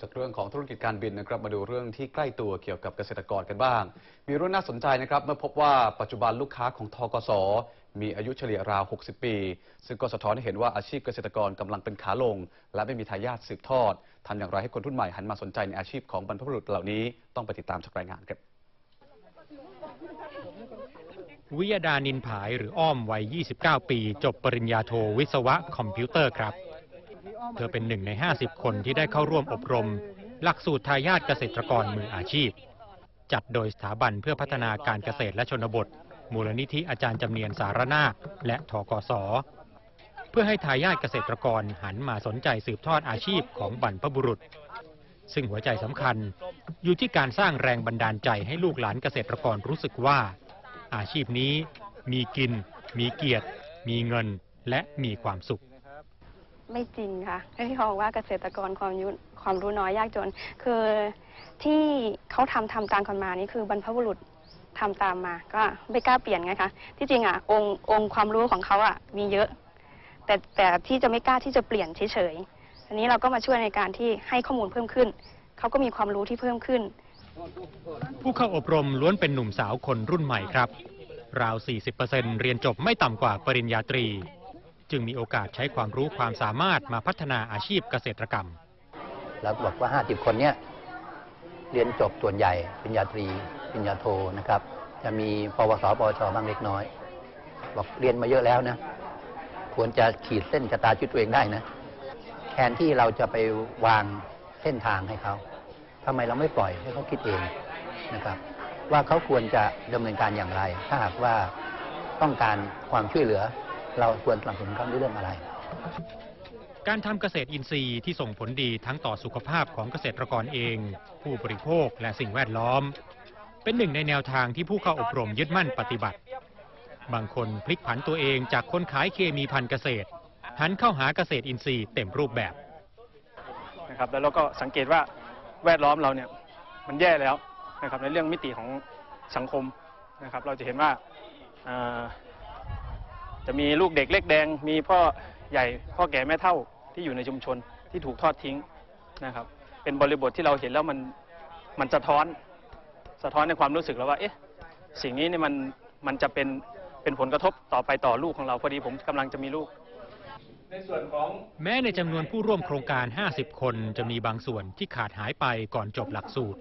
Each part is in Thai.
จากเรื่องของธุรกิจการบินนะครับมาดูเรื่องที่ใกล้ตัวเกี่ยวกับเกษตรกรกันบ้าง มีเรื่องน่าสนใจนะครับเมื่อพบว่าปัจจุบันลูกค้าของทกส มีอายุเฉลี่ยราว 60 ปี ซึ่งก็สะท้อนให้เห็นว่าอาชีพเกษตรกรกำลังเป็นขาลง และไม่มีทายาทสืบทอดทำอย่างไรให้คนรุ่นใหม่หันมาสนใจในอาชีพของบรรพบุรุษเหล่านี้ต้องไปติดตามจากรายงานครับวิยดานินผายหรืออ้อมวัย 29 ปี จบปริญญาโทวิศวะคอมพิวเตอร์ครับ เธอเป็นหนึ่งใน 50 คนที่ได้เข้าร่วมอบรม หลักสูตรทายาทเกษตรกรมืออาชีพ จัดโดยสถาบันเพื่อพัฒนาการเกษตรและชนบท มูลนิธิอาจารย์จำเนียนสารนาคและทกสเพื่อให้ทายาทเกษตรกรหันมาสนใจสืบทอดอาชีพของบรรพบุรุษ ซึ่งหัวใจสำคัญ อยู่ที่การสร้างแรงบันดาลใจให้ลูกหลานเกษตรกรรู้สึกว่า อาชีพนี้มีกิน มีเกียรติ มีเงิน และมีความสุข ไม่จริงค่ะที่เขาบอกว่าเกษตรกรความยุความรู้น้อยยากจน คือที่เขาทำทำตามกันมานี่คือบรรพบุรุษทำตามมา ก็ไม่กล้าเปลี่ยนไงคะที่จริงอะองค์องค์ความรู้ของเขาอะมีเยอะ แต่แต่ที่จะไม่กล้าที่จะเปลี่ยนเฉยๆอันนี้เราก็มาช่วยในการที่ให้ข้อมูลเพิ่มขึ้นเขาก็มีความรู้ที่เพิ่มขึ้น ผู้เข้าอบรมล้วนเป็นหนุ่มสาวคนรุ่นใหม่ครับ ราว 40%เรียนจบไม่ต่ำกว่าปริญญาตรี จึงมีโอกาสใช้ความรู้ความสามารถมาพัฒนาอาชีพเกษตรกรรมเราบอกว่า 50 คนเนี่ยเรียนจบส่วนใหญ่ปริญญาตรีปริญญาโทนะครับ จะมีปวสปวชบ้างเล็กน้อย บอกเรียนมาเยอะแล้วนะ ควรจะขีดเส้นชะตาชีวิตตัวเองได้นะ แทนที่เราจะไปวางเส้นทางให้เขาทำไมเราไม่ปล่อยให้เขาคิดเองนะครับ ว่าเขาควรจะดำเนินการอย่างไร ถ้าหากว่าต้องการความช่วยเหลือ เราควรสนับสนุนเขาด้วยเรื่องอะไร การทำเกษตรอินทรีย์ที่ส่งผลดีทั้งต่อสุขภาพของเกษตรกรเอง ผู้บริโภคและสิ่งแวดล้อม เป็นหนึ่งในแนวทางที่ผู้เข้าอบรมยึดมั่นปฏิบัติ บางคนพลิกผันตัวเองจากคนขายเคมีพันธุ์เกษตรหันเข้าหาเกษตรอินทรีย์เต็มรูปแบบนะครับแล้วเราก็สังเกตว่าแวดล้อมเราเนี่ยมันแย่แล้วนะครับในเรื่องมิติของสังคมนะครับ เราจะเห็นว่าอ่า จะมีลูกเด็กเล็กแดง มีพ่อใหญ่พ่อแก่แม่เฒ่าที่อยู่ในชุมชนที่ถูกทอดทิ้งนะครับ เป็นบริบทที่เราเห็นแล้วมันมันสะท้อนสะท้อนในความรู้สึกแล้วว่า เอ๊ะ สิ่งนี้เนี่ยมันมันจะเป็นเป็นผลกระทบต่อไปต่อลูกของเราพอดีผมกำลังจะมีลูกในส่วนของแม้ในจำนวนผู้ร่วมโครงการ 50 คนจะมีบางส่วนที่ขาดหายไปก่อนจบหลักสูตร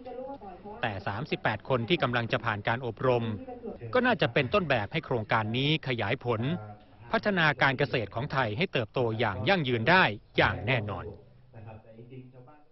แต่ 38 คนที่กำลังจะผ่านการอบรม ก็น่าจะเป็นต้นแบบให้โครงการนี้ขยายผล พัฒนาการเกษตรของไทยให้เติบโตอย่างยั่งยืนได้อย่างแน่นอน